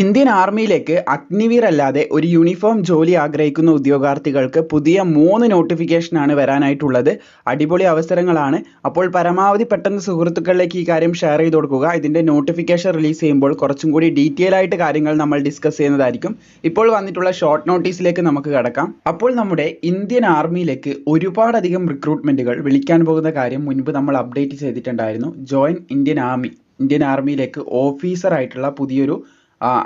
Indian ആർമിയിലേക്ക് Agniveer അല്ലാതെ ഒരു uniform ജോലി ആഗ്രഹിക്കുന്ന ഉദ്യോഗാർത്ഥികൾക്ക് പുതിയ മൂന്ന് നോട്ടിഫിക്കേഷനാണ് വരാനായിട്ടുള്ളത്. അടിപൊളി അവസരങ്ങളാണ്. അപ്പോൾ പരമാവധി പെട്ടെന്ന് സുഹൃത്തുക്കളിലേക്ക് ഈ കാര്യം ഷെയർ ചെയ്ത് കൊടുക്കുക. ഇതിന്റെ നോട്ടിഫിക്കേഷൻ റിലീസ് ചെയ്യുമ്പോൾ കുറച്ചും കൂടി ഡീറ്റെയിൽ ആയിട്ട് കാര്യങ്ങൾ നമ്മൾ ഡിസ്കസ് ചെയ്യുന്നതായിരിക്കും. ഇപ്പോൾ വന്നിട്ടുള്ള ഷോർട്ട് നോട്ടീസിലേക്ക് നമുക്ക് കടക്കാം. അപ്പോൾ നമ്മുടെ ഇന്ത്യൻ ആർമിയിലേക്ക് ഒരുപാടധികം റിക്രൂട്ട്മെന്റുകൾ വിളിക്കാൻ പോകുന്ന കാര്യം മുൻപ് നമ്മൾ അപ്ഡേറ്റ് ചെയ്തിട്ടുണ്ടായിരുന്നു. ജോയിൻ ഇന്ത്യൻ ആർമി ഇന്ത്യൻ ആർമിയിലേക്ക് ഓഫീസറായിട്ടുള്ള പുതിയൊരു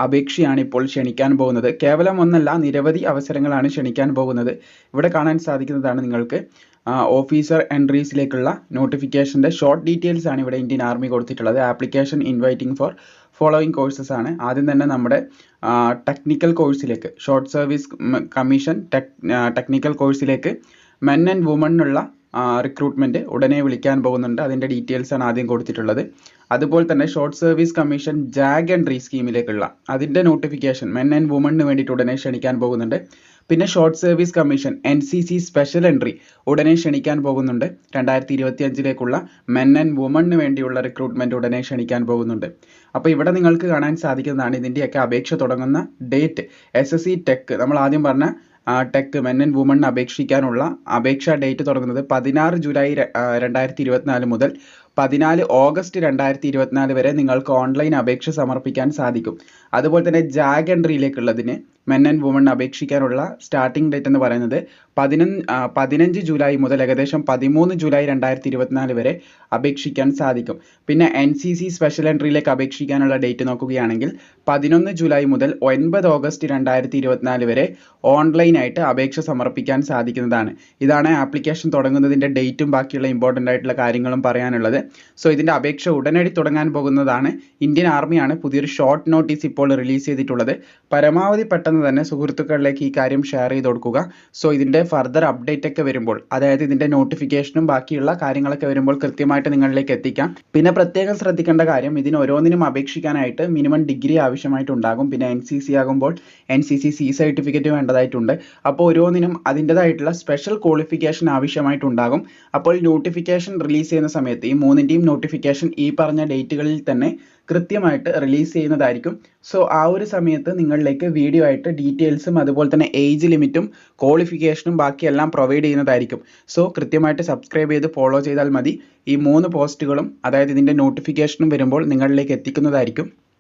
അപേക്ഷയാണ് ഇപ്പോൾ ക്ഷണിക്കാൻ പോകുന്നത്. കേവലം ഒന്നല്ല നിരവധി അവസരങ്ങളാണ് ക്ഷണിക്കാൻ പോകുന്നത്. ഇവിടെ കാണാൻ സാധിക്കുന്നതാണ് നിങ്ങൾക്ക് ഓഫീസർ എൻട്രീസിലേക്കുള്ള നോട്ടിഫിക്കേഷന്റെ ഷോർട്ട് ഡീറ്റെയിൽസ് ആണ് ഇവിടെ ഇന്ത്യൻ ആർമി കൊടുത്തിട്ടുള്ളത്. Application inviting for following courses ആണ്. ആദ്യം തന്നെ നമ്മുടെ ടെക്നിക്കൽ കോഴ്സിലേക്ക് short service commission tech technical കോഴ്സിലേക്ക് മെൻ ആൻഡ് വുമണിനുള്ള റിക്രൂട്ട്മെന്റ് ഉടനെ വിളിക്കാൻ പോകുന്നുണ്ട്. അതിന്റെ ഡീറ്റെയിൽസാണ് ആദ്യം കൊടുത്തിട്ടുള്ളത്. അതുപോലെ തന്നെ short service commission JAG and re സ്കീമിലേക്കുള്ള അതിന്റെ നോട്ടിഫിക്കേഷൻ മെൻ ആൻഡ് വുമണിന് വേണ്ടിയിട്ട് ഉടനെ ക്ഷണിക്കാൻ പോകുന്നുണ്ട്. പിന്നെ short service commission N C C special entry ഉടനെ ക്ഷണിക്കാൻ പോകുന്നുണ്ട്. രണ്ടായിരത്തി ഇരുപത്തി അഞ്ചിലേക്കുള്ള മെൻ ആൻഡ് വുമണിന് വേണ്ടിയുള്ള റിക്രൂട്ട്മെന്റ് ഉടനെ ക്ഷണിക്കാൻ പോകുന്നുണ്ട്. അപ്പോൾ ഇവിടെ നിങ്ങൾക്ക് കാണാൻ സാധിക്കുന്നതാണ് ഇതിന്റെയൊക്കെ അപേക്ഷ തുടങ്ങുന്ന date S S C tech നമ്മൾ ആദ്യം പറഞ്ഞ ടെക് മെൻ ആൻഡ് വുമൺ അപേക്ഷിക്കാനുള്ള അപേക്ഷാ ഡേറ്റ് തുടങ്ങുന്നത് പതിനാറ് ജൂലൈ രണ്ടായിരത്തി ഇരുപത്തിനാല് മുതൽ പതിനാല് ഓഗസ്റ്റ് രണ്ടായിരത്തി ഇരുപത്തിനാല് വരെ നിങ്ങൾക്ക് ഓൺലൈൻ അപേക്ഷ സമർപ്പിക്കാൻ സാധിക്കും. അതുപോലെ തന്നെ ജാഗ് എൻട്രിയിലേക്കുള്ളതിന് മെൻ ആൻഡ് വുമൺ അപേക്ഷിക്കാനുള്ള സ്റ്റാർട്ടിംഗ് ഡേറ്റ് എന്ന് പറയുന്നത് പതിനൊന്ന് ആ, പതിനഞ്ച് ജൂലൈ മുതൽ ഏകദേശം പതിമൂന്ന് ജൂലൈ രണ്ടായിരത്തി ഇരുപത്തിനാല് വരെ അപേക്ഷിക്കാൻ സാധിക്കും. പിന്നെ എൻ സി സി സ്പെഷ്യൽ എൻട്രിയിലേക്ക് അപേക്ഷിക്കാനുള്ള ഡേറ്റ് നോക്കുകയാണെങ്കിൽ പതിനൊന്ന് ജൂലൈ മുതൽ ഒൻപത് ഓഗസ്റ്റ് രണ്ടായിരത്തി ഇരുപത്തിനാല് വരെ ഓൺലൈനായിട്ട് അപേക്ഷ സമർപ്പിക്കാൻ സാധിക്കുന്നതാണ്. ഇതാണ് ആപ്ലിക്കേഷൻ തുടങ്ങുന്നതിന്റെ ഡേറ്റും ബാക്കിയുള്ള ഇമ്പോർട്ടന്റ് ആയിട്ടുള്ള കാര്യങ്ങളും പറയാനുള്ളത്. സോ ഇതിന്റെ അപേക്ഷ ഉടനടി തുടങ്ങാൻ പോകുന്നതാണ്. ഇന്ത്യൻ ആർമിയാണ് പുതിയൊരു ഷോർട്ട് നോട്ടീസ് ഇപ്പോൾ റിലീസ് ചെയ്തിട്ടുള്ളത്. പരമാവധി പെട്ടെന്ന് തന്നെ സുഹൃത്തുക്കളിലേക്ക് ഈ കാര്യം ഷെയർ ചെയ്ത് കൊടുക്കുക. സോ ഇതിന്റെ ഫർദർ അപ്ഡേറ്റ് ഒക്കെ വരുമ്പോൾ അതായത് ഇതിന്റെ നോട്ടിഫിക്കേഷനും ബാക്കിയുള്ള കാര്യങ്ങളൊക്കെ വരുമ്പോൾ കൃത്യമായിട്ട് നിങ്ങളിലേക്ക് എത്തിക്കാം. പിന്നെ പ്രത്യേകം ശ്രദ്ധിക്കേണ്ട കാര്യം ഇതിന് ഓരോന്നിനും അപേക്ഷിക്കാനായിട്ട് മിനിമം ഡിഗ്രി ആവശ്യമായിട്ടുണ്ടാകും പിന്നെ എൻ സി സി ആകുമ്പോൾ N C C C certificate വേണ്ടതായിട്ടുണ്ട്. അപ്പോൾ ഓരോന്നിനും അതിന്റെതായിട്ടുള്ള സ്പെഷ്യൽ ക്വാളിഫിക്കേഷൻ ആവശ്യമായിട്ടുണ്ടാകും അപ്പോൾ നോട്ടിഫിക്കേഷൻ റിലീസ് ചെയ്യുന്ന സമയത്ത് ഈ മൂന്നിന്റെയും നോട്ടിഫിക്കേഷൻ ഈ പറഞ്ഞ ഡേറ്റുകളിൽ തന്നെ കൃത്യമായിട്ട് റിലീസ് ചെയ്യുന്നതായിരിക്കും. സോ ആ ഒരു സമയത്ത് നിങ്ങളിലേക്ക് വീഡിയോ ആയിട്ട് ഡീറ്റെയിൽസും അതുപോലെ തന്നെ ഏജ് ലിമിറ്റും ക്വാളിഫിക്കേഷനും ബാക്കിയെല്ലാം പ്രൊവൈഡ് ചെയ്യുന്നതായിരിക്കും. സോ കൃത്യമായിട്ട് സബ്സ്ക്രൈബ് ചെയ്ത് ഫോളോ ചെയ്താൽ മതി. ഈ മൂന്ന് പോസ്റ്റുകളും അതായത് ഇതിന്റെ നോട്ടിഫിക്കേഷനും വരുമ്പോൾ നിങ്ങളിലേക്ക് എത്തിക്കുന്നതായിരിക്കും.